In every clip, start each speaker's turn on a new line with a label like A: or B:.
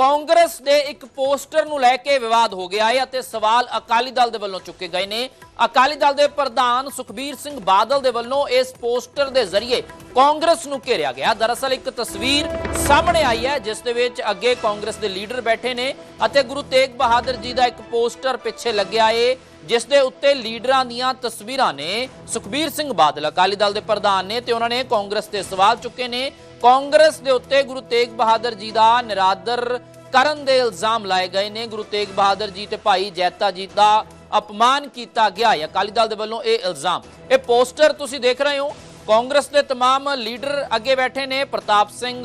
A: ਕਾਂਗਰਸ ਦੇ ਇੱਕ ਪੋਸਟਰ ਨੂੰ ਲੈ ਕੇ ਵਿਵਾਦ ਹੋ ਗਿਆ ਹੈ ਅਤੇ ਸਵਾਲ ਅਕਾਲੀ ਦਲ ਦੇ ਵੱਲੋਂ ਚੁੱਕੇ ਗਏ ਨੇ। ਅਕਾਲੀ ਦਲ ਦੇ ਪ੍ਰਧਾਨ ਸੁਖਬੀਰ ਸਿੰਘ ਬਾਦਲ ਦੇ ਵੱਲੋਂ ਇਸ ਪੋਸਟਰ ਦੇ ਜ਼ਰੀਏ ਕਾਂਗਰਸ ਨੂੰ ਘੇਰਿਆ ਗਿਆ। ਦਰਅਸਲ ਇੱਕ ਤਸਵੀਰ ਸਾਹਮਣੇ ਆਈ ਹੈ, ਜਿਸ ਦੇ ਵਿੱਚ ਅੱਗੇ ਕਾਂਗਰਸ ਦੇ ਲੀਡਰ ਬੈਠੇ ਨੇ ਅਤੇ ਗੁਰੂ ਤੇਗ ਬਹਾਦਰ ਜੀ ਦਾ ਇੱਕ ਪੋਸਟਰ ਪਿੱਛੇ ਲੱਗਿਆ ਏ। ਜਿਸ ਦੇ ਉੱਤੇ ਲੀਡਰਾਂ ਦੀਆਂ ਤਸਵੀਰਾਂ ਨੇ ਸੁਖਬੀਰ ਸਿੰਘ ਬਾਦਲ ਅਕਾਲੀ ਦਲ ਦੇ ਪ੍ਰਧਾਨ ਨੇ ਤੇ ਉਹਨਾਂ ਨੇ ਕਾਂਗਰਸ ਤੇ ਸਵਾਲ ਚੁੱਕੇ ਨੇ ਕਾਂਗਰਸ ਦੇ ਉੱਤੇ ਗੁਰੂ ਤੇਗ ਬਹਾਦਰ ਜੀ ਦਾ ਨਿਰਾਦਰ ਕਰਨ ਦੇ ਇਲਜ਼ਾਮ ਲਾਏ ਗਏ ਨੇ ਗੁਰੂ ਤੇਗ ਬਹਾਦਰ ਜੀ ਤੇ ਭਾਈ ਜੈਤਾ ਜੀ ਦਾ ਅਪਮਾਨ ਕੀਤਾ ਗਿਆ ਹੈ ਅਕਾਲੀ ਦਲ ਦੇ ਵੱਲੋਂ ਇਹ ਇਲਜ਼ਾਮ ਇਹ ਪੋਸਟਰ ਤੁਸੀਂ ਦੇਖ ਰਹੇ ਹੋ ਕਾਂਗਰਸ ਦੇ तमाम ਲੀਡਰ ਅੱਗੇ ਬੈਠੇ ਨੇ ਪ੍ਰਤਾਪ ਸਿੰਘ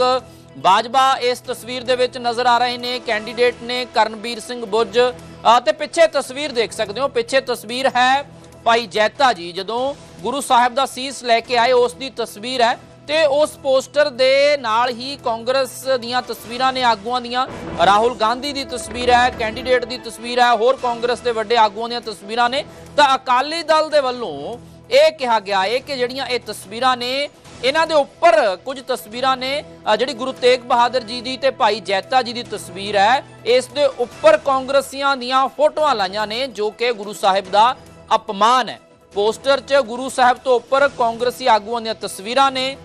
A: ਬਾਜਵਾ ਇਸ ਤਸਵੀਰ ਦੇ ਵਿੱਚ ਨਜ਼ਰ ਆ ਰਹੇ ਨੇ ਕੈਂਡੀਡੇਟ ਨੇ ਕਰਨਵੀਰ ਸਿੰਘ ਬੁੱਝ ਅ, ਤੇ ਪਿੱਛੇ ਤਸਵੀਰ ਦੇਖ ਸਕਦੇ ਹੋ, ਪਿੱਛੇ ਤਸਵੀਰ ਹੈ ਭਾਈ ਜੈਤਾ ਜੀ, ਜਦੋਂ ਗੁਰੂ ਸਾਹਿਬ ਦਾ ਸੀਸ ਲੈ ਕੇ ਆਏ, ਉਸ ਦੀ ਤਸਵੀਰ ਹੈ ਤੇ ਉਸ ਪੋਸਟਰ ਦੇ ਨਾਲ ਹੀ ਕਾਂਗਰਸ ਦੀਆਂ ਤਸਵੀਰਾਂ ਨੇ ਆਗੂਆਂ ਦੀਆਂ, ਰਾਹੁਲ ਗਾਂਧੀ ਦੀ ਤਸਵੀਰ ਹੈ, ਕੈਂਡੀਡੇਟ ਦੀ ਤਸਵੀਰ ਹੈ, ਹੋਰ ਕਾਂਗਰਸ ਦੇ ਵੱਡੇ ਆਗੂਆਂ ਦੀਆਂ ਤਸਵੀਰਾਂ ਨੇ, ਤਾਂ ਅਕਾਲੀ ਦਲ ਦੇ ਵੱਲੋਂ ਇਹ ਕਿਹਾ ਗਿਆ ਹੈ ਕਿ ਜਿਹੜੀਆਂ ਇਹ ਤਸਵੀਰਾਂ ਨੇ ਇਹਨਾਂ ਦੇ ਉੱਪਰ ਕੁਝ ਤਸਵੀਰਾਂ ਨੇ ਜਿਹੜੀ ਗੁਰੂ ਤੇਗ ਬਹਾਦਰ ਜੀ ਦੀ ਤੇ ਭਾਈ ਜੈਤਾ ਜੀ ਦੀ ਤਸਵੀਰ ਹੈ। ਇਸ ਦੇ ਉੱਪਰ ਕਾਂਗਰਸੀਆਂ ਦੀਆਂ ਫੋਟੋਆਂ ਲਾਈਆਂ ਨੇ, ਜੋ ਕਿ ਗੁਰੂ ਸਾਹਿਬ ਦਾ ਅਪਮਾਨ ਹੈ। ਪੋਸਟਰ 'ਚ ਗੁਰੂ ਸਾਹਿਬ ਤੋਂ ਉੱਪਰ ਕਾਂਗਰਸੀ ਆਗੂਆਂ ਦੀਆਂ ਤਸਵੀਰਾਂ ਨੇ।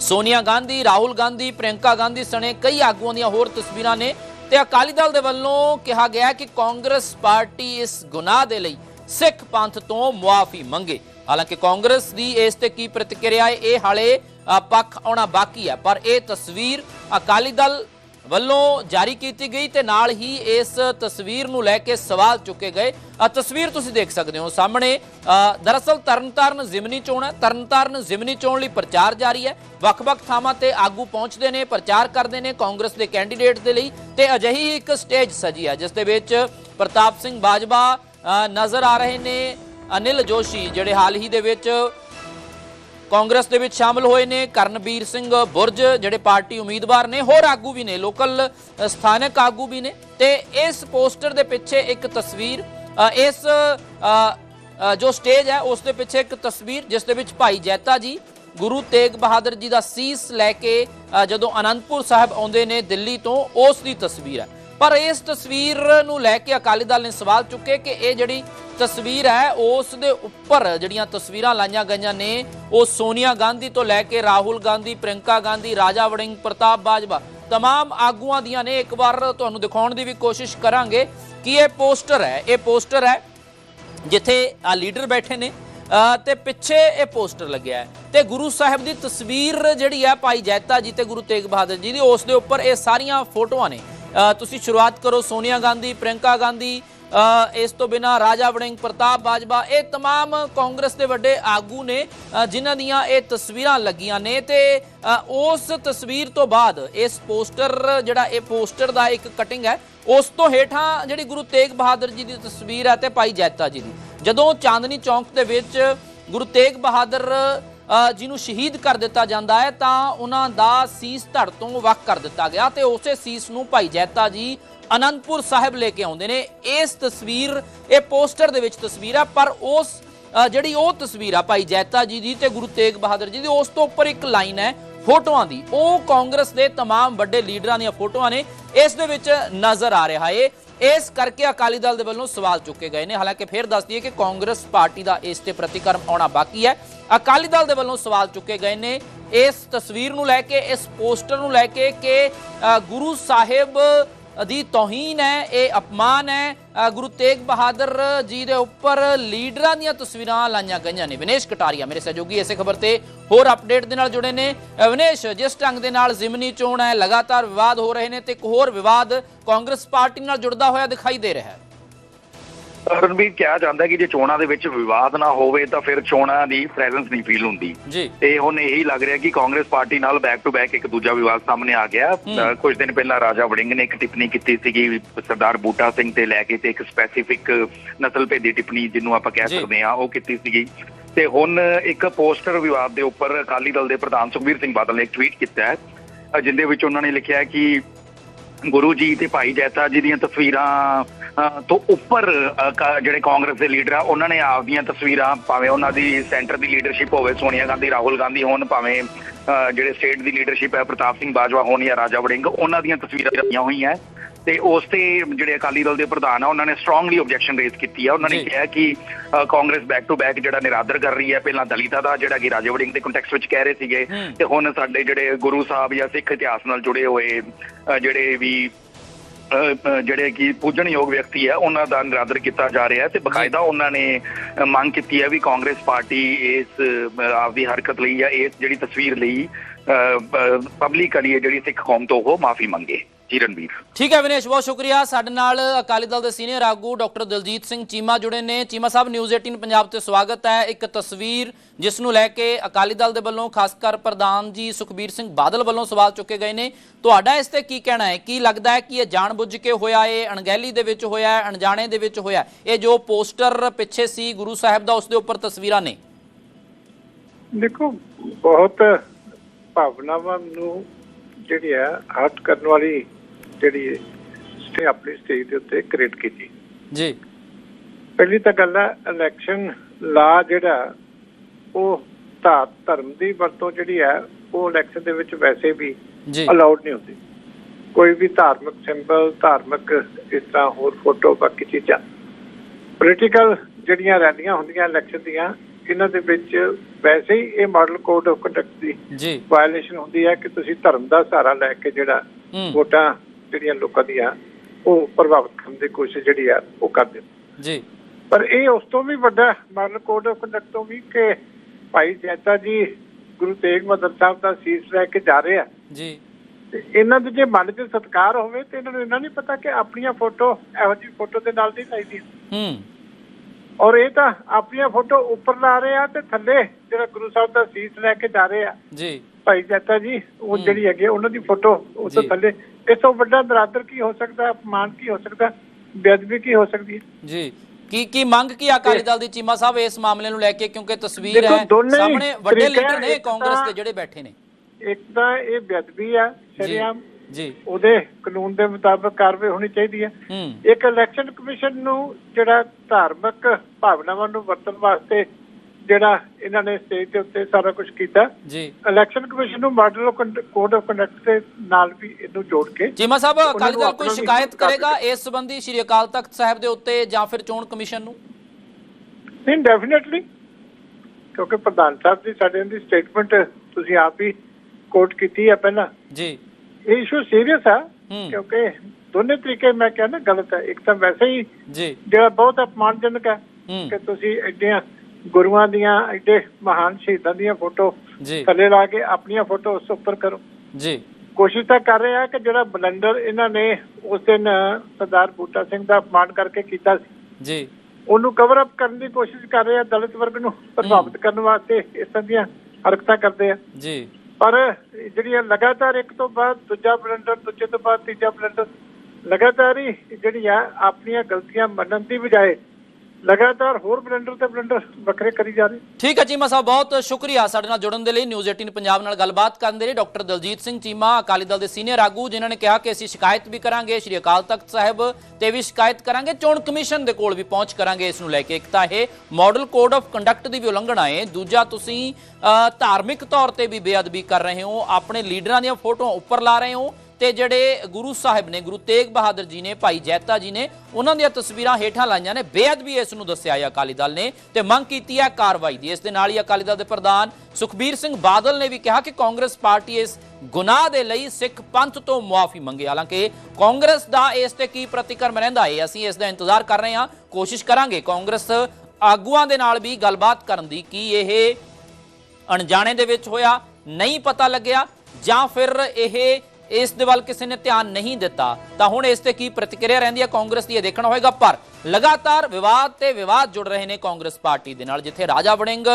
A: ਸੋਨੀਆ ਗਾਂਧੀ, ਰਾਹੁਲ ਗਾਂਧੀ, ਪ੍ਰਿਯੰਕਾ ਗਾਂਧੀ ਸਣੇ ਕਈ ਆਗੂਆਂ ਦੀਆਂ ਹੋਰ ਤਸਵੀਰਾਂ ਨੇ। ਤੇ ਅਕਾਲੀ ਦਲ ਦੇ ਵੱਲੋਂ ਕਿਹਾ ਗਿਆ ਕਿ ਕਾਂਗਰਸ ਪਾਰਟੀ ਇਸ ਗੁਨਾਹ ਦੇ ਲਈ ਸਿੱਖ ਪੰਥ ਤੋਂ ਮੁਆਫੀ ਮੰਗੇ। ਹਾਲਾਂਕਿ ਕਾਂਗਰਸ ਦੀ ਇਸ ਤੇ ਕੀ ਪ੍ਰਤੀਕਿਰਿਆ ਹੈ ਇਹ ਹਾਲੇ ਪੱਖ ਆਉਣਾ ਬਾਕੀ ਹੈ। ਪਰ ਇਹ ਤਸਵੀਰ ਅਕਾਲੀ ਦਲ ਵੱਲੋਂ ਜਾਰੀ ਕੀਤੀ ਗਈ ਤੇ ਨਾਲ ਹੀ ਇਸ ਤਸਵੀਰ ਨੂੰ ਲੈ ਕੇ ਸਵਾਲ ਚੁੱਕੇ ਗਏ। ਆ ਤਸਵੀਰ ਤੁਸੀਂ ਦੇਖ ਸਕਦੇ ਹੋ ਸਾਹਮਣੇ। ਅ, ਦਰਅਸਲ ਤਰਨਤਾਰਨ ਜ਼ਿਮਨੀ ਚੋਣ ਹੈ। ਤਰਨਤਾਰਨ ਜ਼ਿਮਨੀ ਚੋਣ ਲਈ ਪ੍ਰਚਾਰ ਜਾਰੀ ਹੈ। ਵੱਖ-ਵੱਖ ਥਾਵਾਂ ਤੇ ਆਗੂ ਪਹੁੰਚਦੇ ਨੇ ਪ੍ਰਚਾਰ ਕਰਦੇ ਨੇ ਕਾਂਗਰਸ ਦੇ ਕੈਂਡੀਡੇਟ ਦੇ ਲਈ ਤੇ ਅਜਿਹੀ ਇੱਕ ਸਟੇਜ ਸਜੀ ਹੈ ਜਿਸ ਦੇ ਵਿੱਚ ਪ੍ਰਤਾਪ ਸਿੰਘ ਬਾਜਵਾ ਨਜ਼ਰ ਆ ਰਹੇ ਨੇ। ਅਨਿਲ ਜੋਸ਼ੀ, ਜਿਹੜੇ ਹਾਲ ਹੀ ਦੇ ਵਿੱਚ ਕਾਂਗਰਸ ਦੇ ਵਿੱਚ ਸ਼ਾਮਲ ਹੋਏ ਨੇ ਕਰਨਵੀਰ ਸਿੰਘ ਬੁਰਜ, ਜਿਹੜੇ ਪਾਰਟੀ ਉਮੀਦਵਾਰ ਨੇ, ਹੋਰ ਆਗੂ ਵੀ ਨੇ, ਲੋਕਲ ਸਥਾਨਕ ਆਗੂ ਵੀ ਨੇ, ਤੇ ਇਸ ਪੋਸਟਰ ਦੇ ਪਿੱਛੇ ਇੱਕ ਤਸਵੀਰ ਇਸ ਜੋ ਸਟੇਜ ਹੈ, ਉਸ ਦੇ ਪਿੱਛੇ ਇੱਕ ਤਸਵੀਰ, ਜਿਸ ਦੇ ਵਿੱਚ ਭਾਈ ਜੈਤਾ ਜੀ, ਗੁਰੂ ਤੇਗ ਬਹਾਦਰ ਜੀ ਦਾ ਸੀਸ ਲੈ ਕੇ ਜਦੋਂ ਅਨੰਦਪੁਰ ਸਾਹਿਬ ਆਉਂਦੇ ਨੇ ਦਿੱਲੀ ਤੋਂ, ਉਸ ਦੀ ਤਸਵੀਰ ਹੈ। ਪਰ ਇਸ ਤਸਵੀਰ ਨੂੰ ਲੈ ਕੇ ਅਕਾਲੀ ਦਲ ਨੇ ਸਵਾਲ ਚੁੱਕੇ ਕਿ ਇਹ ਜਿਹੜੀ ਤਸਵੀਰ ਹੈ ਉਸ ਦੇ ਉੱਪਰ ਜਿਹੜੀਆਂ ਤਸਵੀਰਾਂ ਲਾਈਆਂ ਗਈਆਂ ਨੇ ਉਹ ਸੋਨੀਆ ਗਾਂਧੀ ਤੋਂ ਲੈ ਕੇ ਰਾਹੁਲ ਗਾਂਧੀ ਪ੍ਰਿੰਕਾ ਗਾਂਧੀ ਰਾਜਾ ਵੜਿੰਗ ਪ੍ਰਤਾਪ ਬਾਜਵਾ तमाम ਆਗੂਆਂ ਦੀਆਂ ਨੇ ਇੱਕ ਵਾਰ ਤੁਹਾਨੂੰ ਦਿਖਾਉਣ ਦੀ ਵੀ ਕੋਸ਼ਿਸ਼ ਕਰਾਂਗੇ ਕਿ ਇਹ ਪੋਸਟਰ ਹੈ ਇਹ ਪੋਸਟਰ ਹੈ ਜਿੱਥੇ ਆ ਲੀਡਰ ਬੈਠੇ ਨੇ ਅ, ਤੇ ਪਿੱਛੇ ਇਹ ਪੋਸਟਰ ਲੱਗਿਆ ਹੈ ਤੇ ਗੁਰੂ ਸਾਹਿਬ ਦੀ ਤਸਵੀਰ ਜਿਹੜੀ ਹੈ ਭਾਈ ਜੈਤਾ ਜੀ ਤੇ ਗੁਰੂ ਤੇਗ ਬਹਾਦਰ ਜੀ ਦੀ ਉਸ ਦੇ ਉੱਪਰ ਇਹ ਸਾਰੀਆਂ ਫੋਟੋਆਂ ਨੇ ਅ, ਤੁਸੀਂ ਸ਼ੁਰੂਆਤ ਕਰੋ ਸੋਨੀਆ ਗਾਂਧੀ ਪ੍ਰਿਯੰਕਾ ਗਾਂਧੀ ਅ, ਇਸ ਤੋਂ ਬਿਨਾ ਰਾਜਾ ਵੜਿੰਗ ਪ੍ਰਤਾਪ ਬਾਜਵਾ ਇਹ तमाम ਕਾਂਗਰਸ ਦੇ ਵੱਡੇ ਆਗੂ ਨੇ ਅ, ਜਿਨ੍ਹਾਂ ਦੀਆਂ ਇਹ ਤਸਵੀਰਾਂ ਲੱਗੀਆਂ ਨੇ ਤੇ ਅ, ਉਸ ਤਸਵੀਰ ਤੋਂ ਬਾਅਦ ਇਸ ਪੋਸਟਰ ਜਿਹੜਾ ਇਹ ਪੋਸਟਰ ਦਾ ਇੱਕ ਕਟਿੰਗ ਹੈ ਉਸ ਤੋਂ ਹੇਠਾਂ ਜਿਹੜੀ ਗੁਰੂ ਤੇਗ ਬਹਾਦਰ ਜੀ ਦੀ ਤਸਵੀਰ ਹੈ ਤੇ ਭਾਈ ਜੈਤਾ ਜੀ ਦੀ ਜਦੋਂ ਚਾਂਦਨੀ ਚੌਂਕ ਦੇ ਵਿੱਚ ਗੁਰੂ ਤੇਗ ਬਹਾਦਰ ਅ, ਜੀ ਨੂੰ ਸ਼ਹੀਦ ਕਰ ਦਿੱਤਾ ਜਾਂਦਾ ਹੈ ਤਾਂ ਉਹਨਾਂ ਦਾ ਸੀਸ ਧੜ ਤੋਂ ਵੱਖ ਕਰ ਦਿੱਤਾ ਗਿਆ ਤੇ ਉਸੇ ਸੀਸ ਨੂੰ ਭਾਈ ਜੈਤਾ ਜੀ ਅਨੰਦਪੁਰ ਸਾਹਿਬ ਲੈ ਕੇ ਆਉਂਦੇ ਨੇ ਇਸ ਤਸਵੀਰ ਇਹ ਪੋਸਟਰ ਦੇ ਵਿੱਚ ਤਸਵੀਰ ਆ ਪਰ ਉਸ ਅ, ਜਿਹੜੀ ਉਹ ਤਸਵੀਰ ਆ ਭਾਈ ਜੈਤਾ ਜੀ ਦੀ ਤੇ ਗੁਰੂ ਤੇਗ ਬਹਾਦਰ ਜੀ ਦੀ ਉਸ ਤੋਂ ਉੱਪਰ ਇੱਕ ਲਾਈਨ ਹੈ ਫੋਟੋਆਂ ਦੀ ਉਹ ਕਾਂਗਰਸ ਦੇ तमाम ਵੱਡੇ ਲੀਡਰਾਂ ਦੀਆਂ ਫੋਟੋਆਂ ਨੇ ਇਸ ਦੇ ਵਿੱਚ ਨਜ਼ਰ ਆ ਰਿਹਾ ਏ ਇਸ ਕਰਕੇ ਅਕਾਲੀ ਦਲ ਦੇ ਵੱਲੋਂ ਸਵਾਲ ਚੁੱਕੇ ਗਏ ਨੇ ਹਾਲਾਂਕਿ ਫਿਰ ਦੱਸ ਦਈਏ ਕਿ ਕਾਂਗਰਸ ਪਾਰਟੀ ਦਾ ਇਸ ਤੇ ਪ੍ਰਤੀਕਰਮ ਆਉਣਾ ਬਾਕੀ ਹੈ ਅਕਾਲੀ ਦਲ ਦੇ ਵੱਲੋਂ ਸਵਾਲ ਚੁੱਕੇ ਗਏ ਨੇ। ਇਸ ਤਸਵੀਰ ਨੂੰ ਲੈ ਕੇ, ਇਸ ਪੋਸਟਰ ਨੂੰ ਲੈ ਕੇ ਕਿ ਗੁਰੂ ਸਾਹਿਬ ਦੀ ਤੋਹੀਨ ਹੈ, ਇਹ ਅਪਮਾਨ ਹੈ। ਗੁਰੂ ਤੇਗ ਬਹਾਦਰ ਜੀ ਦੇ ਉੱਪਰ ਲੀਡਰਾਂ ਦੀਆਂ ਤਸਵੀਰਾਂ ਲਾਈਆਂ ਗਈਆਂ ਨੇ। ਵਿਨੇਸ਼ ਕਟਾਰੀਆ, ਮੇਰੇ ਸਹਿਯੋਗੀ, ਇਸੇ ਖਬਰ ਤੇ ਹੋਰ ਅਪਡੇਟ ਦੇ ਨਾਲ ਜੁੜੇ ਨੇ। ਵਿਨੇਸ਼, ਜਿਸ ਢੰਗ ਦੇ ਨਾਲ ਜ਼ਿਮਨੀ ਚੋਣ ਹੈ, ਲਗਾਤਾਰ ਵਿਵਾਦ ਹੋ ਰਹੇ ਨੇ ਤੇ ਇੱਕ ਹੋਰ ਵਿਵਾਦ ਕਾਂਗਰਸ ਪਾਰਟੀ ਨਾਲ ਜੁੜਦਾ ਹੋਇਆ ਦਿਖਾਈ ਦੇ ਰਿਹਾ ਹੈ।
B: ਰਣਵੀਰ ਕਿਹਾ ਜਾਂਦਾ ਕਿ ਜੇ ਚੋਣਾਂ ਦੇ ਵਿੱਚ ਵਿਵਾਦ ਨਾ ਹੋਵੇ ਤਾਂ ਫਿਰ ਚੋਣਾਂ ਦੀ ਪ੍ਰੈਜ਼ੈਂਸ ਨਹੀਂ ਫੀਲ ਹੁੰਦੀ। ਤੇ ਹੁਣ ਇਹੀ ਲੱਗ ਰਿਹਾ ਕਿ ਕਾਂਗਰਸ ਪਾਰਟੀ ਨਾਲ ਬੈਕ ਟੂ ਬੈਕ ਇੱਕ ਦੂਜਾ ਵਿਵਾਦ ਸਾਹਮਣੇ ਆ ਗਿਆ। ਕੁਝ ਦਿਨ ਪਹਿਲਾਂ ਰਾਜਾ ਵੜਿੰਗ ਨੇ ਇੱਕ ਟਿੱਪਣੀ ਕੀਤੀ ਸੀਗੀ ਸਰਦਾਰ ਬੂਟਾ ਸਿੰਘ ਤੇ ਲੈ ਕੇ ਤੇ ਇੱਕ ਸਪੈਸੀਫਿਕ ਨਸਲ ਭੇਦੀ ਟਿੱਪਣੀ ਜਿਹਨੂੰ ਆਪਾਂ ਕਹਿ। ਸਕਦੇ ਹਾਂ ਉਹ ਕੀਤੀ ਸੀਗੀ। ਤੇ ਹੁਣ ਇੱਕ ਪੋਸਟਰ ਵਿਵਾਦ ਦੇ ਉੱਪਰ ਅਕਾਲੀ ਦਲ ਦੇ ਪ੍ਰਧਾਨ ਸੁਖਬੀਰ ਸਿੰਘ ਬਾਦਲ ਨੇ ਇੱਕ ਟਵੀਟ ਕੀਤਾ ਹੈ ਜਿੰਦੇ ਵਿੱਚ ਉਹਨਾਂ ਨੇ ਲਿਖਿਆ ਕਿ ਗੁਰੂ ਜੀ ਤੇ ਭਾਈ ਜੈਤਾ ਜੀ ਦੀਆਂ ਤਸਵੀਰਾਂ ਤੋਂ ਉੱਪਰ ਜਿਹੜੇ ਕਾਂਗਰਸ ਦੇ ਲੀਡਰ ਆ ਉਹਨਾਂ ਨੇ ਆਪਦੀਆਂ ਤਸਵੀਰਾਂ ਭਾਵੇਂ ਉਹਨਾਂ ਦੀ ਸੈਂਟਰ ਦੀ ਲੀਡਰਸ਼ਿਪ ਹੋਵੇ ਸੋਨੀਆ ਗਾਂਧੀ ਰਾਹੁਲ ਗਾਂਧੀ ਹੋਣ ਭਾਵੇਂ ਜਿਹੜੇ ਸਟੇਟ ਦੀ ਲੀਡਰਸ਼ਿਪ ਹੈ ਪ੍ਰਤਾਪ ਸਿੰਘ ਬਾਜਵਾ ਹੋਣ ਜਾਂ ਰਾਜਾ ਵੜਿੰਗ ਉਹਨਾਂ ਦੀਆਂ ਤਸਵੀਰਾਂ ਰੱਖੀਆਂ ਹੋਈਆਂ ਹੈ ਤੇ ਉਸ ਤੇ ਜਿਹੜੇ ਅਕਾਲੀ ਦਲ ਦੇ ਪ੍ਰਧਾਨ ਆ ਉਹਨਾਂ ਨੇ ਸਟਰੋਂਗਲੀ ਆਬਜੈਕਸ਼ਨ ਰੇਜ਼ ਕੀਤੀ ਆ ਉਹਨਾਂ ਨੇ। ਕਿਹਾ ਕਿ ਕਾਂਗਰਸ ਬੈਕ ਟੂ ਬੈਕ ਜਿਹੜਾ ਨਿਰਾਦਰ ਕਰ ਰਹੀ ਹੈ ਪਹਿਲਾਂ ਦਲਿਤਾਂ ਦਾ ਜਿਹੜਾ ਕਿ ਰਾਜਾ ਵੜਿੰਗ ਦੇ ਕੰਟੈਕਸਟ ਵਿੱਚ ਕਹਿ ਰਹੇ ਸੀਗੇ। ਤੇ ਹੁਣ ਸਾਡੇ ਜਿਹੜੇ ਗੁਰੂ ਸਾਹਿਬ ਜਾਂ ਸਿੱਖ ਇਤਿਹਾਸ ਨਾਲ ਜੁੜੇ ਹੋਏ ਜਿਹੜੇ ਵੀ ਜਿਹੜੇ ਕਿ ਪੂਜਣਯੋਗ ਵਿਅਕਤੀ ਹੈ ਉਹਨਾਂ ਦਾ ਨਿਰਾਦਰ ਕੀਤਾ ਜਾ ਰਿਹਾ ਹੈ ਤੇ ਬਕਾਇਦਾ ਉਹਨਾਂ ਨੇ ਮੰਗ ਕੀਤੀ ਹੈ ਵੀ ਕਾਂਗਰਸ ਪਾਰਟੀ ਇਸ ਆਪਦੀ ਹਰਕਤ ਲਈ ਜਾਂ ਇਸ ਜਿਹੜੀ ਤਸਵੀਰ ਲਈ ਪਬਲਿਕਲੀ ਜਿਹੜੀ ਸਿੱਖ ਕੌਮ ਤੋਂ ਉਹ ਮਾਫੀ ਮੰਗੇ। ਜੀ ਰਣਵੀਰ
A: ਠੀਕ ਹੈ ਵਿਨੇਸ਼ ਬਹੁਤ ਸ਼ੁਕਰੀਆ। ਸਾਡੇ ਨਾਲ ਅਕਾਲੀ ਦਲ ਦੇ ਸੀਨੀਅਰ ਆਗੂ ਡਾਕਟਰ ਦਲਜੀਤ ਸਿੰਘ ਚੀਮਾ ਜੁੜੇ ਨੇ। ਚੀਮਾ ਸਾਹਿਬ ਨਿਊਜ਼ 18 ਪੰਜਾਬ ਤੇ ਸਵਾਗਤ ਹੈ। ਇੱਕ ਤਸਵੀਰ ਜਿਸ ਨੂੰ ਲੈ ਕੇ ਅਕਾਲੀ ਦਲ ਦੇ ਵੱਲੋਂ ਖਾਸ ਕਰ ਪ੍ਰਧਾਨ ਜੀ ਸੁਖਬੀਰ ਸਿੰਘ ਬਾਦਲ ਵੱਲੋਂ ਸਵਾਲ ਚੁੱਕੇ ਗਏ ਨੇ। ਤੁਹਾਡਾ ਇਸ ਤੇ ਕੀ ਕਹਿਣਾ ਹੈ? ਕੀ ਲੱਗਦਾ ਹੈ ਕਿ ਇਹ ਜਾਣਬੁੱਝ ਕੇ ਹੋਇਆ ਹੈ ਅਣਗਹਿਲੀ ਦੇ ਵਿੱਚ ਹੋਇਆ ਹੈ ਅਣਜਾਣੇ ਦੇ ਵਿੱਚ ਹੋਇਆ? ਹੈ? ਇਹ ਜੋ ਪੋਸਟਰ ਪਿੱਛੇ ਸੀ ਗੁਰੂ ਸਾਹਿਬ ਦਾ ਉਸ ਦੇ ਉੱਪਰ ਤਸਵੀਰਾਂ ਨੇ।
C: ਦੇਖੋ ਬਹੁਤ ਭਾਵਨਾਵਾਂ ਨੂੰ ਜਿਹੜੀ ਹੈ ਹਰਟ ਕਰਨ ਵਾਲੀ ਜਿਹੜੀ ਸਟੇ ਆਪਣੀ ਸਟੇਜ ਦੇ ਉੱਤੇ ਕ੍ਰੀਏਟ ਕੀਤੀ।
A: ਜੀ।
C: ਪਹਿਲੀ ਤਾਂ ਗੱਲ ਹੈ ਇਲੈਕਸ਼ਨ ਲਾ ਜਿਹੜਾ ਉਹ ਧਾ- ਧਰਮ ਦੀ ਵਰਤੋਂ ਜਿਹੜੀ ਹੈ ਉਹ ਇਲੈਕਸ਼ਨ ਦੇ ਵਿੱਚ ਵੈਸੇ ਵੀ ਅਲਾਉਡ ਨਹੀਂ ਹੁੰਦੀ। ਕੋਈ ਵੀ ਧਾਰਮਿਕ ਸਿੰਬਲ ਧਾਰਮਿਕ ਇਸ ਤਰ੍ਹਾਂ ਹੋਰ ਫੋਟੋ ਬਾਕੀ ਚੀਜ਼ਾਂ। ਪੋਲੀਟੀਕਲ ਜਿਹੜੀਆਂ ਰੈਲੀਆਂ ਹੁੰਦੀਆਂ ਇਲੈਕਸ਼ਨ ਦੀਆਂ ਇਹਨਾਂ ਦੇ ਵਿੱਚ ਵੈਸੇ ਹੀ ਇਹ ਮਾਡਲ ਕੋਡ ਆਫ ਕੰਡਕਟ ਦੀ
A: ਜੀ।
C: ਵਾਇਲੇਸ਼ਨ ਹੁੰਦੀ ਹੈ ਕਿ ਤੁਸੀਂ ਧਰਮ ਦਾ ਸਹਾਰਾ ਲੈ ਕੇ ਜਿਹੜਾ ਵੋਟਾਂ ਜਿਹੜੀਆਂ ਲੋਕਾਂ ਦੀਆਂ ਉਹ ਪ੍ਰਭਾਵਿਤ ਕਰਨ ਦੀ ਕੋਸ਼ਿਸ਼ ਜਿਹੜੀ ਆ ਉਹ ਕਰਦੇ।
A: ਜੀ।
C: ਪਰ ਇਹ ਉਸ ਤੋਂ ਵੀ ਵੱਡਾ ਮਾਡਲ ਕੋਡ ਆਫ ਕੰਡਕਟ ਤੋਂ ਵੀ ਕਿ ਭਾਈ ਜੈਤਾ ਜੀ ਗੁਰੂ ਤੇਗ ਬਹਾਦਰ ਸਾਹਿਬ ਦਾ ਸੀਸ ਲੈ ਕੇ ਜਾ ਰਹੇ ਆ।
A: ਜੀ।
C: ਤੇ ਇਹਨਾਂ ਦੇ ਜੇ ਮਨ 'ਚ ਸਤਿਕਾਰ ਹੋਵੇ ਤੇ ਇਹਨਾਂ ਨੂੰ ਇਹਨਾਂ ਨਹੀਂ ਪਤਾ ਕਿ ਆਪਣੀਆਂ ਫੋਟੋ ਇਹੋ ਜਿਹੀ ਫੋਟੋ ਦੇ ਨਾਲ ਨਹੀਂ ਚਾਹੀਦੀ
A: ਹੂੰ।
C: ਔਰ ਇਹ ਤਾਂ ਆਪਣੀਆਂ ਫੋਟੋ ਉੱਪਰ ਲਾ ਰਹੇ ਆ ਤੇ ਥੱਲੇ ਜਿਹੜਾ ਗੁਰੂ ਸਾਹਿਬ ਦਾ ਸੀਸ ਲੈ ਕੇ ਜਾ ਰਹੇ ਆ।
A: ਜੀ।
C: ਭਾਈ ਜੱਤਾ ਜੀ ਉਹ। ਜਿਹੜੀ ਹੈਗੀ ਉਹਨਾਂ ਦੀ ਫੋਟੋ ਉਸ ਤੋਂ। ਥੱਲੇ ਇਸ ਤੋਂ ਵੱਡਾ ਨਰਾਦਰ ਕੀ ਹੋ ਸਕਦਾ? ਅਪਮਾਨ ਕੀ ਹੋ ਸਕਦਾ? ਬੇਅਦਬੀ ਕੀ ਹੋ ਸਕਦੀ ਹੈ?
A: ਜੀ। ਕੀ ਕੀ ਮੰਗ ਕੀ ਅਕਾਲੀ ਦਲ ਦੀ ਚੀਮਾ ਸਾਹਿਬ ਇਸ ਮਾਮਲੇ ਨੂੰ ਲੈ ਕੇ? ਕਿਉਂਕਿ ਤਸਵੀਰ ਹੈ ਸਾਹਮਣੇ ਵੱਡੇ ਲੀਡਰ ਨੇ ਕਾਂਗਰਸ ਦੇ ਜਿਹੜੇ ਬੈਠੇ ਨੇ।
C: ਇੱਕ ਤਾਂ ਇਹ ਬੇਅਦਬੀ ਆ ਸ਼ਰੀਆਮ।
A: ਜੀ।
C: ਉਹਦੇ ਕਾਨੂੰਨ ਦੇ ਮੁਤਾਬਕ ਕਾਰਵਾਈ ਹੋਣੀ ਚਾਹੀਦੀ ਹੂੰ। ਇੱਕ ਇਲੈਕਸ਼ਨ ਕਮਿਸ਼ਨ ਨੂੰ ਜਿਹੜਾ ਧਾਰਮਿਕ ਭਾਵਨਾਵਾਂ ਨੂੰ ਵਰਤਣ ਵਾਸਤੇ ਜਿਹੜਾ ਇਹਨਾਂ ਨੇ ਸਟੇਜ ਦੇ ਉੱਤੇ ਸਾਰਾ ਕੁਝ ਕੀਤਾ।
A: ਜੀ।
C: ਇਲੈਕਸ਼ਨ ਕਮਿਸ਼ਨ ਨੂੰ ਮਾਡਲ ਕੋਡ ਆਫ ਕੰਡਕਟ ਦੇ ਨਾਲ ਵੀ ਇਹਨੂੰ ਜੋੜ ਕੇ
A: ਚੀਮਾ ਸਾਹਿਬ ਅਕਾਲੀ ਦਲ ਕੋਈ ਸ਼ਿਕਾਇਤ
C: ਕਰ
A: ਕਰੇਗਾ ਇਸ ਸੰਬੰਧੀ ਸ਼੍ਰੀ ਅਕਾਲ ਤਖਤ ਸਾਹਿਬ ਦੇ ਉੱਤੇ ਜਾਂ ਫਿਰ ਚੋਣ ਕਮਿਸ਼ਨ ਨੂੰ?
C: ਨਹੀਂ ਡੈਫੀਨਿਟਲੀ ਕਿਉਂਕਿ ਪ੍ਰਧਾਨ ਸਾਹਿਬ ਦੀ ਸਾਡੇ ਦੀ ਸਟੇਟਮੈਂਟ ਤੁਸੀਂ ਆਪ ਹੀ ਕੋਟ ਕੀਤੀ ਹੈ ਪਹਿਲਾਂ।
A: ਜੀ।
C: ਇਹ ਇਸ਼ੂ ਸੀਰੀਅਸ ਆ ਕਿਉਂਕਿ ਦੋਨੇ ਤਰੀਕੇ ਮੈਂ ਕਹਿੰਦਾ ਗਲਤ ਹੈ। ਇੱਕ ਤਾਂ ਵੈਸੇ ਹੀ
A: ਜੀ।
C: ਜਿਹੜਾ ਬਹੁਤ ਅਪਮਾਨਜਨਕ ਹੈ
A: ਹੂੰ।
C: ਕਿ ਤੁਸੀਂ ਐਡੀਆਂ ਗੁਰੂਆਂ ਦੀਆਂ ਐਡੇ ਮਹਾਨ ਸ਼ਹੀਦਾਂ ਦੀਆਂ ਫੋਟੋ ਥੱਲੇ ਲਾ ਕੇ ਆਪਣੀਆਂ ਫੋਟੋ ਉਸ ਉੱਪਰ ਕਰੋ।
A: ਜੀ।
C: ਕੋਸ਼ਿਸ਼ ਤਾਂ ਕਰ ਰਹੇ ਆ ਕਿ ਜਿਹੜਾ ਬਲੰਡਰ ਇਹਨਾਂ ਨੇ ਉਸ ਦਿਨ ਸਰਦਾਰ ਬੂਟਾ ਸਿੰਘ ਦਾ ਅਪਮਾਨ ਕਰਕੇ ਕੀਤਾ ਸੀ।
A: ਜੀ।
C: ਉਹਨੂੰ ਕਵਰ ਅਪ ਕਰਨ ਦੀ ਕੋਸ਼ਿਸ਼ ਕਰ ਰਹੇ ਆ ਦਲਿਤ ਵਰਗ ਨੂੰ ਪ੍ਰਭਾਵਿਤ ਕਰਨ ਵਾਸਤੇ ਇਸ ਤਰ੍ਹਾਂ ਦੀਆਂ ਹਰਕਤਾਂ ਕਰਦੇ ਆ
A: ਜੀ।
C: ਪਰ ਜਿਹੜੀਆਂ ਲਗਾਤਾਰ ਇੱਕ ਤੋਂ ਬਾਅਦ ਦੂਜਾ ਬਲੰਡਰ ਦੂਜੇ ਤੋਂ ਬਾਅਦ ਤੀਜਾ ਬਲੰਡਰ ਲਗਾਤਾਰ ਹੀ ਜਿਹੜੀ ਆ ਆਪਣੀਆਂ ਗਲਤੀਆਂ ਮੰਨਣ ਦੀ ਬਜਾਏ ਲਗਾਤਾਰ ਹੋਰ ਬਲੰਡਰ ਤੇ ਬਲੰਡਰ ਵੱਖਰੇ ਕਰੀ ਜਾ ਰਹੇ।
A: ਠੀਕ ਹੈ ਚੀਮਾ ਸਾਹਿਬ ਬਹੁਤ ਸ਼ੁਕਰੀਆ ਸਾਡੇ ਨਾਲ ਜੁੜਨ ਦੇ ਲਈ। ਨਿਊਜ਼ 18 ਪੰਜਾਬ ਨਾਲ ਗੱਲਬਾਤ ਕਰਨ ਦੇ ਲਈ ਡਾਕਟਰ ਦਲਜੀਤ ਸਿੰਘ ਚੀਮਾ, ਅਕਾਲੀ ਦਲ ਦੇ ਸੀਨੀਅਰ ਆਗੂ, ਜਿਨ੍ਹਾਂ ਨੇ ਕਿਹਾ ਕਿ ਅਸੀਂ ਸ਼ਿਕਾਇਤ ਵੀ ਕਰਾਂਗੇ, ਸ਼੍ਰੀ ਅਕਾਲ ਤਖਤ ਸਾਹਿਬ ਤੇ ਵੀ ਸ਼ਿਕਾਇਤ ਕਰਾਂਗੇ। ਚੋਣ ਕਮਿਸ਼ਨ ਦੇ ਕੋਲ ਵੀ ਪਹੁੰਚ ਕਰਾਂਗੇ ਇਸ ਨੂੰ ਲੈ ਕੇ ਇੱਕ ਤਾਂ ਇਹ ਮਾਡਲ ਕੋਡ ਆਫ ਕੰਡਕਟ ਦੀ ਵੀ ਉਲੰਘਣਾ ਹੈ। ਦੂਜਾ, ਤੁਸੀਂ ਧਾਰਮਿਕ ਤੌਰ ਤੇ ਵੀ ਬੇਅਦਬੀ ਕਰ ਰਹੇ ਹੋ। ਆਪਣੇ ਲੀਡਰਾਂ ਦੀਆਂ ਫੋਟੋਆਂ ਉੱਪਰ ਲਾ ਰਹੇ ਹੋ। ਤੇ ਜਿਹੜੇ ਗੁਰੂ ਸਾਹਿਬ ਨੇ, ਗੁਰੂ ਤੇਗ ਬਹਾਦਰ ਜੀ ਨੇ, ਭਾਈ ਜੈਤਾ ਜੀ ਨੇ, ਉਹਨਾਂ ਦੀਆਂ ਤਸਵੀਰਾਂ ਹੇਠਾਂ ਲਾਈਆਂ ਨੇ। ਬੇਅਦਬੀ ਇਸ ਨੂੰ ਦੱਸਿਆ ਹੈ ਅਕਾਲੀ ਦਲ ਨੇ ਤੇ ਮੰਗ ਕੀਤੀ ਹੈ ਕਾਰਵਾਈ ਦੀ। ਇਸ ਦੇ ਨਾਲ ਹੀ ਅਕਾਲੀ ਦਲ ਦੇ ਪ੍ਰਧਾਨ ਸੁਖਬੀਰ ਸਿੰਘ ਬਾਦਲ ਨੇ ਵੀ ਕਿਹਾ ਕਿ ਕਾਂਗਰਸ ਪਾਰਟੀ ਇਸ ਗੁਨਾਹ ਦੇ ਲਈ ਸਿੱਖ ਪੰਥ ਤੋਂ ਮੁਆਫੀ ਮੰਗੇ। ਹਾਲਾਂਕਿ ਕਾਂਗਰਸ ਦਾ ਇਸ ਤੇ ਕੀ ਪ੍ਰਤੀਕਰਮ ਰਹਿੰਦਾ ਹੈ, ਅਸੀਂ ਇਸ ਦਾ ਇੰਤਜ਼ਾਰ ਕਰ ਰਹੇ ਹਾਂ। ਕੋਸ਼ਿਸ਼ ਕਰਾਂਗੇ ਕਾਂਗਰਸ ਆਗੂਆਂ ਦੇ ਨਾਲ ਵੀ ਗੱਲਬਾਤ ਕਰਨ ਦੀ ਕੀ ਇਹ ਅਣਜਾਣੇ ਦੇ ਵਿੱਚ ਹੋਇਆ, ਨਹੀਂ ਪਤਾ ਲੱਗਿਆ ਜਾਂ ਫਿਰ ਇਹ ਇਸ ਦੇ ਵੱਲ ਕਿਸੇ ਨੇ ਧਿਆਨ ਨਹੀਂ ਦਿੱਤਾ, ਤਾਂ ਹੁਣ ਇਸ ਤੇ ਕੀ ਪ੍ਰਤੀਕਿਰਿਆ ਰਹਿੰਦੀ ਹੈ? ਕਾਂਗਰਸ ਦੀ ਇਹ ਦੇਖਣਾ ਹੋਏਗਾ, ਪਰ ਲਗਾਤਾਰ ਵਿਵਾਦ ਤੇ ਵਿਵਾਦ ਜੁੜ ਰਹੇ ਨੇ ਕਾਂਗਰਸ ਪਾਰਟੀ ਦੇ ਨਾਲ, ਜਿੱਥੇ ਰਾਜਾ ਵੜਿੰਗ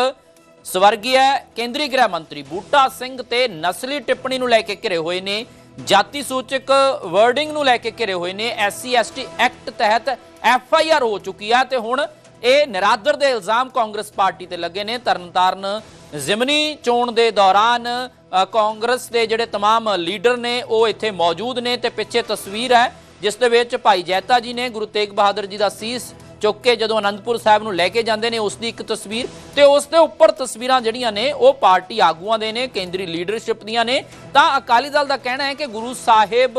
A: ਸਵਰਗੀ ਕੇਂਦਰੀ ਗ੍ਰਹਿ ਮੰਤਰੀ ਬੂਟਾ ਸਿੰਘ ਤੇ ਨਸਲੀ ਟਿੱਪਣੀ ਨੂੰ ਲੈ ਕੇ ਘਿਰੇ ਹੋਏ ਨੇ, ਜਾਤੀ ਸੂਚਕ ਵਰਡਿੰਗ ਨੂੰ ਲੈ ਕੇ ਘਿਰੇ ਹੋਏ ਨੇ, ਐਸਸੀ, ਐਸਟੀ ਐਕਟ ਤਹਿਤ ਐਫ ਆਈ ਆਰ ਹੋ ਚੁੱਕੀ ਆ, ਤੇ ਹੁਣ ਇਹ ਨਿਰਾਦਰ ਦੇ ਇਲਜ਼ਾਮ ਕਾਂਗਰਸ ਪਾਰਟੀ ਤੇ ਲੱਗੇ ਨੇ। ਤਰਨਤਾਰਨ ਜ਼ਿਮਨੀ ਚੋਣ ਦੇ ਦੌਰਾਨ ਕਾਂਗਰਸ ਦੇ ਜਿਹੜੇ तमाम ਲੀਡਰ ਨੇ ਉਹ ਇੱਥੇ ਮੌਜੂਦ ਨੇ ਤੇ ਪਿੱਛੇ ਤਸਵੀਰ ਹੈ ਜਿਸ ਦੇ ਵਿੱਚ ਭਾਈ ਜੈਤਾ ਜੀ ਨੇ ਗੁਰੂ ਤੇਗ ਬਹਾਦਰ ਜੀ ਦਾ ਸੀਸ ਚੁੱਕ ਕੇ ਜਦੋਂ ਅਨੰਦਪੁਰ ਸਾਹਿਬ ਨੂੰ ਲੈ ਕੇ ਜਾਂਦੇ ਨੇ ਉਸ ਦੀ ਇੱਕ ਤਸਵੀਰ ਤੇ ਉਸ ਦੇ ਉੱਪਰ ਤਸਵੀਰਾਂ ਜਿਹੜੀਆਂ ਨੇ ਉਹ ਪਾਰਟੀ ਆਗੂਆਂ ਦੇ ਨੇ ਕੇਂਦਰੀ ਲੀਡਰਸ਼ਿਪ ਦੀਆਂ ਨੇ ਤਾਂ ਅਕਾਲੀ ਦਲ ਦਾ ਕਹਿਣਾ ਹੈ ਕਿ ਗੁਰੂ ਸਾਹਿਬ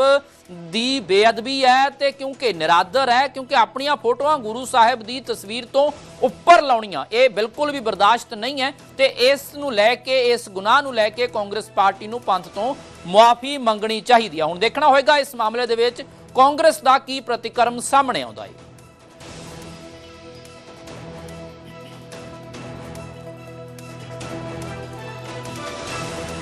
A: ਦੀ ਬੇਅਦਬੀ ਹੈ ਤੇ ਕਿਉਂਕਿ ਨਿਰਾਦਰ ਹੈ, ਕਿਉਂਕਿ ਆਪਣੀਆਂ ਫੋਟੋਆਂ ਗੁਰੂ ਸਾਹਿਬ ਦੀ ਤਸਵੀਰ ਤੋਂ ਉੱਪਰ ਲਾਉਣੀਆਂ। ਇਹ ਬਿਲਕੁਲ ਵੀ ਬਰਦਾਸ਼ਤ ਨਹੀਂ ਹੈ ਤੇ ਇਸ ਨੂੰ ਲੈ ਕੇ, ਇਸ ਗੁਨਾਹ ਨੂੰ ਲੈ ਕੇ ਕਾਂਗਰਸ ਪਾਰਟੀ ਨੂੰ ਪੰਥ ਤੋਂ ਮੁਆਫੀ ਮੰਗਣੀ ਚਾਹੀਦੀ ਹੈ। ਹੁਣ ਦੇਖਣਾ ਹੋਏਗਾ ਇਸ ਮਾਮਲੇ ਦੇ ਵਿੱਚ ਕਾਂਗਰਸ ਦਾ ਕੀ ਪ੍ਰਤੀਕਰਮ ਸਾਹਮਣੇ ਆਉਂਦਾ ਹੈ।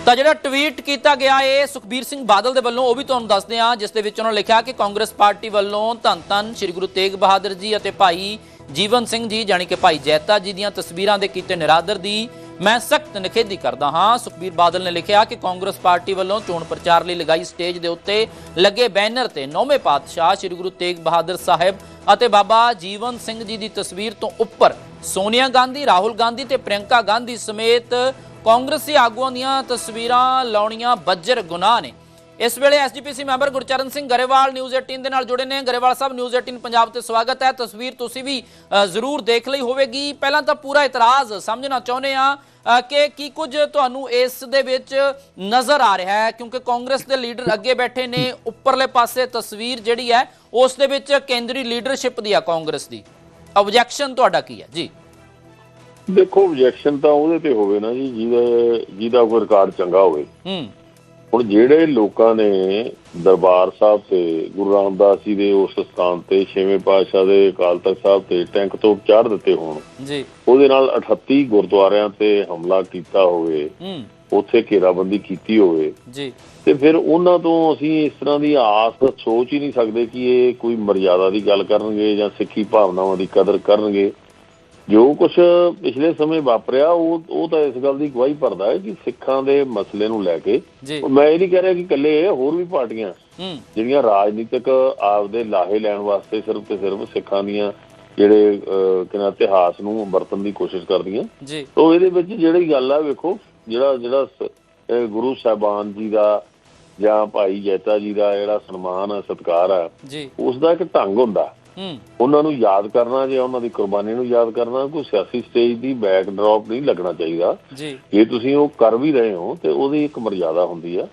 A: ਤਾਂ ਜਿਹੜਾ ਟਵੀਟ ਕੀਤਾ ਗਿਆ ਏ ਸੁਖਬੀਰ ਸਿੰਘ ਬਾਦਲ ਦੇ ਵੱਲੋਂ, ਉਹ ਵੀ ਤੁਹਾਨੂੰ ਦੱਸਦੇ ਹਾਂ, ਜਿਸ ਦੇ ਵਿੱਚ ਉਹਨਾਂ ਲਿਖਿਆ ਕਿ ਕਾਂਗਰਸ ਪਾਰਟੀ ਵੱਲੋਂ ਧੰਨ ਧੰਨ ਸ੍ਰੀ ਗੁਰੂ ਤੇਗ ਬਹਾਦਰ ਜੀ ਅਤੇ ਭਾਈ ਜੀਵਨ ਸਿੰਘ ਜੀ, ਜਾਣੀ ਕਿ ਭਾਈ ਜੈਤਾ ਜੀ ਦੀਆਂ ਤਸਵੀਰਾਂ ਦੇ ਕੀਤੇ ਨਿਰਾਦਰ ਦੀ ਮੈਂ ਸਖਤ ਨਿਖੇਧੀ ਕਰਦਾ ਹਾਂ। ਸੁਖਬੀਰ ਬਾਦਲ ਨੇ ਲਿਖਿਆ ਕਿ ਕਾਂਗਰਸ ਪਾਰਟੀ ਵੱਲੋਂ ਚੋਣ ਪ੍ਰਚਾਰ ਲਈ ਲਗਾਈ ਸਟੇਜ ਦੇ ਉੱਤੇ ਲੱਗੇ ਬੈਨਰ ਤੇ ਨੌਵੇਂ ਪਾਤਸ਼ਾਹ ਸ੍ਰੀ ਗੁਰੂ ਤੇਗ ਬਹਾਦਰ ਸਾਹਿਬ ਅਤੇ ਬਾਬਾ ਜੀਵਨ ਸਿੰਘ ਜੀ ਦੀ ਤਸਵੀਰ ਤੋਂ ਉੱਪਰ ਸੋਨੀਆ ਗਾਂਧੀ, ਰਾਹੁਲ ਗਾਂਧੀ ਤੇ ਪ੍ਰਿਯੰਕਾ ਗਾਂਧੀ ਸਮੇਤ ਕਾਂਗਰਸੀ ਆਗੂਆਂ ਦੀਆਂ ਤਸਵੀਰਾਂ ਲਾਉਣੀਆਂ ਬੱਜਰ ਗੁਨਾਹ ਨੇ। ਇਸ ਵੇਲੇ SGPC member Gurcharan Singh Grewal news 18 ਦੇ ਨਾਲ ਜੁੜੇ ਨੇ। ਗਰੇਵਾਲ ਸਾਹਿਬ, ਨਿਊਜ਼ 18 ਪੰਜਾਬ ਤੇ ਸਵਾਗਤ ਹੈ। ਤਸਵੀਰ ਤੁਸੀਂ ਵੀ ਜ਼ਰੂਰ ਦੇਖ ਲਈ ਹੋਵੇਗੀ। ਪਹਿਲਾਂ ਤਾਂ ਪੂਰਾ ਇਤਰਾਜ਼ ਸਮਝਣਾ ਚਾਹੁੰਦੇ ਆ ਕਿ ਕੀ ਕੁਝ ਤੁਹਾਨੂੰ ਇਸ ਦੇ ਵਿੱਚ ਨਜ਼ਰ ਆ ਰਿਹਾ ਹੈ, ਕਿਉਂਕਿ ਕਾਂਗਰਸ ਦੇ ਲੀਡਰ ਅੱਗੇ ਬੈਠੇ ਨੇ। ਉੱਪਰਲੇ ਪਾਸੇ ਤਸਵੀਰ ਜਿਹੜੀ ਹੈ, ਉਸ ਦੇ ਵਿੱਚ ਕੇਂਦਰੀ ਲੀਡਰਸ਼ਿਪ ਦੀ ਆ ਕਾਂਗਰਸ ਦੀ। ਆਬਜੈਕਸ਼ਨ ਤੁਹਾਡਾ ਕੀ ਹੈ? ਜੀ।
D: ਦੇਖੋ ਆਬਜੈਕਸ਼ਨ ਤਾਂ ਉਹਦੇ ਤੇ ਹੋਵੇ ਨਾ ਜੀ ਜਿਹਦਾ ਜਿਹਦਾ ਕੋਈ ਰਿਕਾਰਡ ਚੰਗਾ ਹੋਵੇ।
A: ਹੂੰ।
D: ਹੁਣ ਜਿਹੜੇ ਲੋਕਾਂ ਨੇ ਦਰਬਾਰ ਸਾਹਿਬ ਤੇ ਗੁਰੂ ਰਾਮਦਾਸ ਜੀ ਦੇ ਉਸ ਸਥਾਨ ਤੇ ਛੇਵੇਂ ਪਾਤਸ਼ਾਹ ਦੇ ਅਕਾਲ ਤਖਤ ਸਾਹਿਬ ਤੇ ਟੈਂਕ ਤੋਂ ਚਾੜ ਦਿੱਤੇ ਹੋਣ
A: ਜੀ।
D: ਉਹਦੇ ਨਾਲ 38 ਗੁਰਦੁਆਰਿਆਂ ਤੇ ਹਮਲਾ ਕੀਤਾ ਹੋਵੇ
A: ਹੂੰ।
D: ਉੱਥੇ ਘੇਰਾਬੰਦੀ ਕੀਤੀ ਹੋਵੇ
A: ਜੀ।
D: ਤੇ ਫਿਰ ਉਹਨਾਂ ਤੋਂ ਅਸੀਂ ਇਸ ਤਰ੍ਹਾਂ ਦੀ ਆਸ ਸੋਚ ਹੀ ਨਹੀਂ ਸਕਦੇ ਕਿ ਇਹ ਕੋਈ ਮਰਜ਼ਾਦਾ ਦੀ ਗੱਲ ਕਰਨਗੇ ਜਾਂ ਸਿੱਖੀ ਭਾਵਨਾਵਾਂ ਦੀ ਕਦਰ ਕਰਨਗੇ। ਜੋ ਕੁਝ ਪਿਛਲੇ ਸਮੇਂ ਵਾਪਰਿਆ ਉਹ ਉਹ ਤਾਂ ਇਸ ਗੱਲ ਦੀ ਗਵਾਹੀ ਭਰਦਾ ਹੈ ਕਿ ਸਿੱਖਾਂ ਦੇ ਮਸਲੇ ਨੂੰ ਲੈ ਕੇ ਮੈਂ ਇਹ ਨਹੀਂ ਕਹਿ ਰਿਹਾ ਕਿ ਇਕੱਲੇ ਹੋਰ ਵੀ ਪਾਰਟੀਆਂ ਜਿਹੜੀਆਂ ਰਾਜਨੀਤਿਕ ਆਪਦੇ ਲਾਹੇ ਲੈਣ ਵਾਸਤੇ ਸਿਰਫ ਤੇ ਸਿਰਫ ਸਿੱਖਾਂ ਦੀਆਂ ਜਿਹੜੇ ਕਿਹਨਾਂ ਇਤਿਹਾਸ ਨੂੰ ਵਰਤਣ ਦੀ ਕੋਸ਼ਿਸ਼ ਕਰਦੀਆਂ।
A: ਜੀ।
D: ਤੋ ਇਹਦੇ ਵਿੱਚ ਜਿਹੜੀ ਗੱਲ ਆ ਵੇਖੋ ਜਿਹੜਾ ਜਿਹੜਾ ਗੁਰੂ ਸਾਹਿਬਾਨ ਜੀ ਦਾ ਜਾਂ ਭਾਈ ਜੈਤਾ ਜੀ ਦਾ ਜਿਹੜਾ ਸਨਮਾਨ ਆ ਸਤਿਕਾਰ ਆ ਉਸ ਦਾ ਇੱਕ ਢੰਗ ਹੁੰਦਾ। ਉਹਨਾਂ ਨੂੰ ਯਾਦ ਕਰਨਾ ਜਾਂ ਉਹਨਾਂ ਦੀ ਕੁਰਬਾਨੀ ਨੂੰ ਯਾਦ ਕਰਨਾ ਕੋਈ ਸਿਆਸੀ ਸਟੇਜ ਦੀ ਬੈਕ ਡ੍ਰੌਪ ਨਹੀਂ ਲੱਗਣਾ ਚਾਹੀਦਾ।
A: ਜੀ।
D: ਤੁਸੀਂ ਉਹ ਕਰ ਵੀ ਰਹੇ ਹੋ ਤੇ ਉਹਦੀ ਇੱਕ ਮਰਜ਼ਾਦਾ ਹੁੰਦੀ ਆ।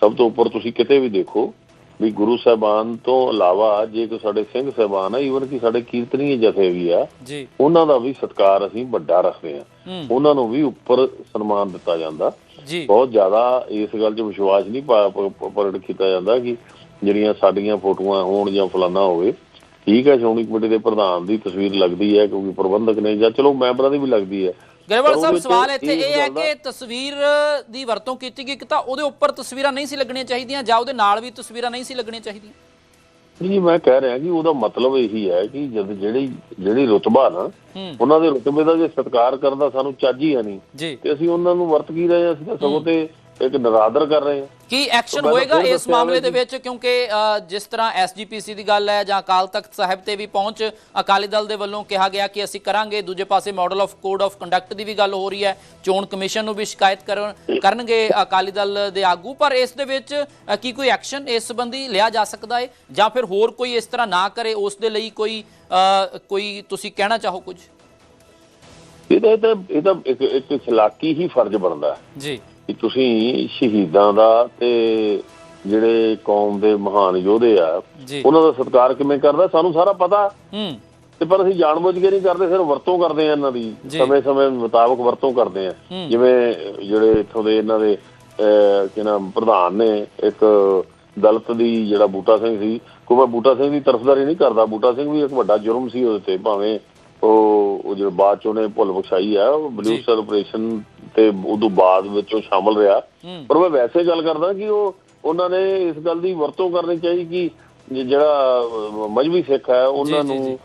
D: ਸਭ ਤੋਂ ਉੱਪਰ ਤੁਸੀਂ ਕਿਤੇ ਵੀ ਦੇਖੋ ਵੀ ਗੁਰੂ ਸਾਹਿਬਾਨ ਤੋਂ ਇਲਾਵਾ ਜੇ ਕੋਈ ਸਾਡੇ ਸਿੰਘ ਸਾਹਿਬਾਨ ਆ ਈਵਨ ਕਿ ਸਾਡੇ ਕੀਰਤਨੀਏ ਜਥੇ ਵੀ ਆ
A: ਜੀ।
D: ਉਹਨਾਂ ਦਾ ਵੀ ਸਤਿਕਾਰ ਅਸੀਂ ਵੱਡਾ ਰੱਖਦੇ ਆ। ਉਹਨਾਂ ਨੂੰ ਵੀ ਉੱਪਰ ਸਨਮਾਨ ਦਿੱਤਾ ਜਾਂਦਾ।
A: ਜੀ।
D: ਬਹੁਤ ਜ਼ਿਆਦਾ ਇਸ ਗੱਲ 'ਚ ਵਿਸ਼ਵਾਸ ਨਹੀਂ ਪ੍ਰਗਟ ਕੀਤਾ ਜਾਂਦਾ ਕਿ ਜਿਹੜੀਆਂ ਸਾਡੀਆਂ ਫੋਟੋਆਂ ਹੋਣ ਜਾਂ ਫਲਾਨਾ ਹੋਵੇ ਠੀਕ ਹੈ ਸ਼੍ਰੋਮਣੀ ਕਮੇਟੀ ਦੇ ਪ੍ਰਧਾਨ ਦੀ ਤਸਵੀਰ ਲੱਗਦੀ ਹੈ ਕਿਉਂਕਿ ਪ੍ਰਬੰਧਕ ਨੇ ਜਾਂ ਚਲੋ ਮੈਂਬਰਾਂ ਦੀ ਵੀ ਲੱਗਦੀ ਹੈ।
A: ਗਰੇਵਾਲ ਸਾਹਿਬ ਸਵਾਲ ਇੱਥੇ ਇਹ ਹੈ ਕਿ ਤਸਵੀਰ ਦੀ ਵਰਤੋਂ ਕੀਤੀ ਗਈ ਕਿ ਤਾਂ ਉਹਦੇ ਉੱਪਰ ਤਸਵੀਰਾਂ ਨਹੀਂ ਸੀ ਲੱਗਣੀਆਂ ਚਾਹੀਦੀਆਂ ਜਾਂ ਉਹਦੇ ਨਾਲ ਵੀ ਤਸਵੀਰਾਂ ਨਹੀਂ ਸੀ ਲੱਗਣੀਆਂ ਚਾਹੀਦੀਆਂ?
D: ਜੀ ਮੈਂ ਕਹਿ ਰਿਹਾ ਕਿ ਉਹਦਾ ਮਤਲਬ ਇਹੀ ਹੈ ਕਿ ਜਦ ਜਿਹੜੀ ਜਿਹੜੀ ਰੁਤਬਾ ਨਾ ਉਹਨਾਂ ਦੇ ਰੁਤਬੇ ਦਾ ਜੇ ਸਤਿਕਾਰ ਕਰਨ ਦਾ ਸਾਨੂੰ ਚੱਜ ਹੀ ਹੈ ਨਹੀਂ ਤੇ ਅਸੀਂ ਉਹਨਾਂ ਨੂੰ ਵਰਤ ਕੀ ਰਹੇ ਹਾਂ? ਅਸੀਂ ਤਾਂ ਸਗੋਂ ਤੇ ਇੱਕ ਨਰਾਦਰ ਕਰ ਰਹੇ ਹਾਂ
A: ਕੀ ਐਕਸ਼ਨ ਹੋਏਗਾ ਇਸ ਮਾਮਲੇ ਦੇ ਵਿੱਚ? ਕਿਉਂਕਿ ਜਿਸ ਤਰ੍ਹਾਂ ਐਸਜੀਪੀਸੀ ਦੀ ਗੱਲ ਹੈ ਜਾਂ ਅਕਾਲ ਤਖਤ ਸਾਹਿਬ ਤੇ ਵੀ ਪਹੁੰਚ ਅਕਾਲੀ ਦਲ ਦੇ ਵੱਲੋਂ ਕਿਹਾ ਗਿਆ ਕਿ ਅਸੀਂ ਕਰਾਂਗੇ। ਦੂਜੇ ਪਾਸੇ model of code of conduct ਦੀ ਵੀ ਗੱਲ ਹੋ ਰਹੀ ਹੈ। ਚੋਣ ਕਮਿਸ਼ਨ ਨੂੰ ਵੀ ਸ਼ਿਕਾਇਤ ਕਰਨ- ਕਰਨਗੇ ਅਕਾਲੀ ਦਲ ਦੇ ਆਗੂ। ਪਰ ਇਸ ਦੇ ਵਿੱਚ ਕੀ ਕੋਈ ਐਕਸ਼ਨ ਇਸ ਸੰਬੰਧੀ ਲਿਆ ਜਾ ਸਕਦਾ ਹੈ? ਜਾਂ ਫਿਰ ਹੋਰ ਕੋਈ ਇਸ ਤਰ੍ਹਾਂ ਨਾ ਕਰੇ ਉਸ ਦੇ ਲਈ ਕੋਈ ਕੋਈ ਤੁਸੀਂ ਕਹਿਣਾ ਚਾਹੋ ਕੁਝ?
D: ਇਹ ਤਾਂ ਇਹ ਤਾਂ ਇੱਕ ਇੱਕ ਇਖਲਾਕੀ ਹੀ ਫਰਜ਼ ਬਣਦਾ। ਹੈ
A: ਜੀ।
D: ਕਿ ਤੁਸੀਂ ਸ਼ਹੀਦਾਂ ਦਾ ਤੇ ਜਿਹੜੇ ਕੌਮ ਦੇ ਮਹਾਨ ਯੋਧੇ ਆ ਉਹਨਾਂ ਦਾ ਸਤਿਕਾਰ ਕਿਵੇਂ ਕਰਦਾ ਸਾਨੂੰ ਸਾਰਾ ਪਤਾ
A: ਹੂੰ
D: ਤੇ ਪਰ ਅਸੀਂ ਜਾਣਬੁੱਝ ਕੇ ਨਹੀਂ ਕਰਦੇ ਸਿਰਫ ਵਰਤੋਂ ਕਰਦੇ ਆ ਇਹਨਾਂ ਦੀ। ਸਮੇਂ-ਸਮੇਂ ਮੁਤਾਬਕ ਵਰਤੋਂ ਕਰਦੇ ਆ। ਜਿਵੇਂ ਜਿਹੜੇ ਇੱਥੋਂ ਦੇ ਇਹਨਾਂ ਦੇ ਕੀ ਨਾਮ ਪ੍ਰਧਾਨ ਨੇ ਇੱਕ ਦਲਿਤ ਦੀ ਜਿਹੜਾ ਬੂਟਾ ਸਿੰਘ ਸੀ ਕੋਈ ਮੈਂ ਬੂਟਾ ਸਿੰਘ ਦੀ ਤਰਫਦਾਰੀ ਨਹੀਂ ਕਰਦਾ ਬੂਟਾ ਸਿੰਘ ਵੀ ਇੱਕ ਵੱਡਾ ਜੁਰਮ ਸੀ ਉਹਦੇ ਤੇ ਭਾਵੇਂ ਉਹ ਜਿਹੜਾ ਬਾਅਦ ਚ ਉਹਨੇ ਭੁੱਲ ਬਖਸ਼ਾਈ ਆ ਉਹ ਬਲੂ। ਸੈਲੀਬ੍ਰੇਸ਼ਨ ਤੇ ਉਦੋਂ ਬਾਅਦ ਵਿੱਚ ਉਹ ਸ਼ਾਮਲ ਰਿਹਾ। ਪਰ ਮੈਂ ਵੈਸੇ ਗੱਲ ਕਰਦਾ ਕਿ ਉਹ ਉਹਨਾਂ ਨੇ ਇਸ ਗੱਲ ਦੀ ਵਰਤੋਂ ਕਰਨੀ ਚਾਹੀਦੀ ਕਿ ਜਿਹੜਾ ਅਹ, ਮਜ਼੍ਹਬੀ ਸਿੱਖ ਹੈ ਉਹਨਾਂ। ਨੂੰ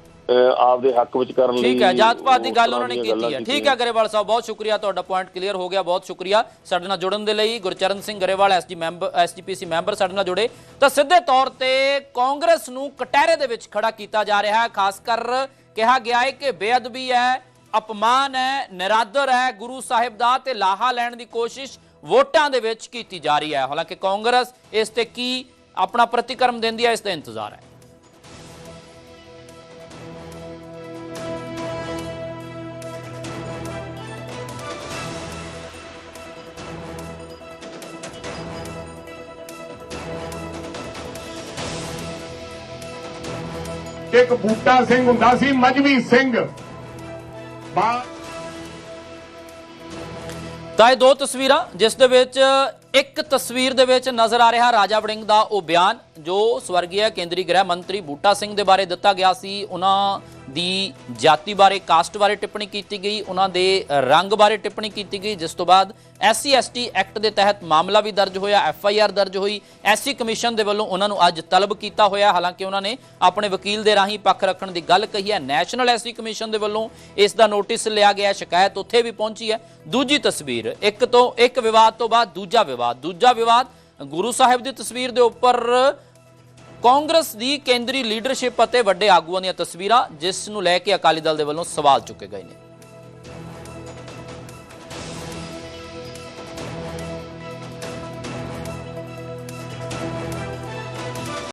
D: ਆਪਦੇ ਹੱਕ ਵਿੱਚ ਕਰਨ ਲਈ
A: ਠੀਕ ਹੈ ਜਾਤ ਪਾਤ ਦੀ ਗੱਲ ਉਹਨਾਂ ਨੇ ਕੀਤੀ ਹੈ। ਠੀਕ ਹੈ ਗਰੇਵਾਲ ਸਾਹਿਬ ਬਹੁਤ ਸ਼ੁਕਰੀਆ ਤੁਹਾਡਾ ਪੁਆਇੰਟ ਕਲੀਅਰ ਹੋ ਗਿਆ ਬਹੁਤ ਸ਼ੁਕਰੀਆ। ਸਾਡੇ ਨਾਲ ਜੁੜਨ ਦੇ ਲਈ Gurcharan Singh Grewal SG member SGPC member ਸਾਡੇ ਨਾਲ ਜੁੜੇ। ਤਾਂ ਸਿੱਧੇ ਤੌਰ ਤੇ ਕਾਂਗਰਸ ਨੂੰ ਕਟਹਿਰੇ ਦੇ ਵਿੱਚ ਖੜਾ ਕੀਤਾ ਜਾ ਰਿਹਾ ਹੈ ਖਾਸ ਕਰ ਕਿਹਾ ਗਿਆ ਹੈ ਕਿ ਬੇਅਦਬੀ ਹੈ ਅਪਮਾਨ ਹੈ, ਨਰਾਦਰ ਹੈ, ਗੁਰੂ ਸਾਹਿਬ ਦਾ ਤੇ ਲਾਹਾ ਲੈਣ ਦੀ ਕੋਸ਼ਿਸ਼ ਵੋਟਾਂ ਦੇ ਵਿੱਚ ਕੀਤੀ ਜਾ ਰਹੀ ਹੈ। ਹਾਲਾਂਕਿ ਕਾਂਗਰਸ ਇਸ ਤੇ ਕੀ ਆਪਣਾ ਪ੍ਰਤੀਕਰਮ ਦਿੰਦੀ ਹੈ, ਇਸ ਦਾ ਇੰਤਜ਼ਾਰ ਹੈ।
E: ਇੱਕ ਬੂਟਾ ਸਿੰਘ ਹੁੰਦਾ ਸੀ, ਮਜਵੀ ਸਿੰਘ।
A: ਤਾਂ ਇਹ ਦੋ ਤਸਵੀਰਾਂ ਜਿਸ ਦੇ ਵਿੱਚ ਇੱਕ ਤਸਵੀਰ ਦੇ ਵਿੱਚ ਨਜ਼ਰ ਆ ਰਿਹਾ ਰਾਜਾ ਵੜਿੰਗ ਦਾ ਉਹ ਬਿਆਨ। ਜੋ ਸਵਰਗੀਆ ਕੇਂਦਰੀ ਗ੍ਰਹਿ ਮੰਤਰੀ ਬੂਟਾ ਸਿੰਘ ਦੇ ਬਾਰੇ ਦਿੱਤਾ ਗਿਆ ਸੀ, ਉਹਨਾਂ ਦੀ ਜਾਤੀ ਬਾਰੇ, ਕਾਸਟ ਬਾਰੇ ਟਿੱਪਣੀ ਕੀਤੀ ਗਈ, ਉਹਨਾਂ ਦੇ ਰੰਗ ਬਾਰੇ ਟਿੱਪਣੀ ਕੀਤੀ ਗਈ, ਜਿਸ ਤੋਂ ਬਾਅਦ ਐਸਸੀ ਐਸਟੀ ਐਕਟ ਦੇ ਤਹਿਤ ਮਾਮਲਾ ਵੀ ਦਰਜ ਹੋਇਆ, ਐਫ ਆਈ ਆਰ ਦਰਜ ਹੋਈ। ਐਸਸੀ ਕਮਿਸ਼ਨ ਦੇ ਵੱਲੋਂ ਉਹਨਾਂ ਨੂੰ ਅੱਜ ਤਲਬ ਕੀਤਾ ਹੋਇਆ, ਹਾਲਾਂਕਿ ਉਹਨਾਂ ਨੇ ਆਪਣੇ ਵਕੀਲ ਦੇ ਰਾਹੀਂ ਪੱਖ ਰੱਖਣ ਦੀ ਗੱਲ ਕਹੀ ਹੈ। ਨੈਸ਼ਨਲ ਐਸਸੀ ਕਮਿਸ਼ਨ ਦੇ ਵੱਲੋਂ ਇਸ ਦਾ ਨੋਟਿਸ ਲਿਆ ਗਿਆ ਸ਼ਿਕਾਇਤ ਉੱਥੇ ਵੀ ਪਹੁੰਚੀ ਹੈ। ਦੂਜੀ ਤਸਵੀਰ, ਇੱਕ ਤੋਂ ਇੱਕ ਵਿਵਾਦ ਤੋਂ ਬਾਅਦ ਦੂਜਾ ਵਿਵਾਦ ਦੂਜਾ ਵਿਵਾਦ ਗੁਰੂ ਸਾਹਿਬ ਦੀ ਤਸਵੀਰ ਦੇ ਉੱਪਰ ਕਾਂਗਰਸ ਦੀ ਕੇਂਦਰੀ ਲੀਡਰਸ਼ਿਪ ਅਤੇ ਵੱਡੇ ਆਗੂਆਂ ਦੀਆਂ ਤਸਵੀਰਾਂ, ਜਿਸ ਨੂੰ ਲੈ ਕੇ ਅਕਾਲੀ ਦਲ ਦੇ ਵੱਲੋਂ ਸਵਾਲ ਚੁੱਕੇ ਗਏ ਨੇ।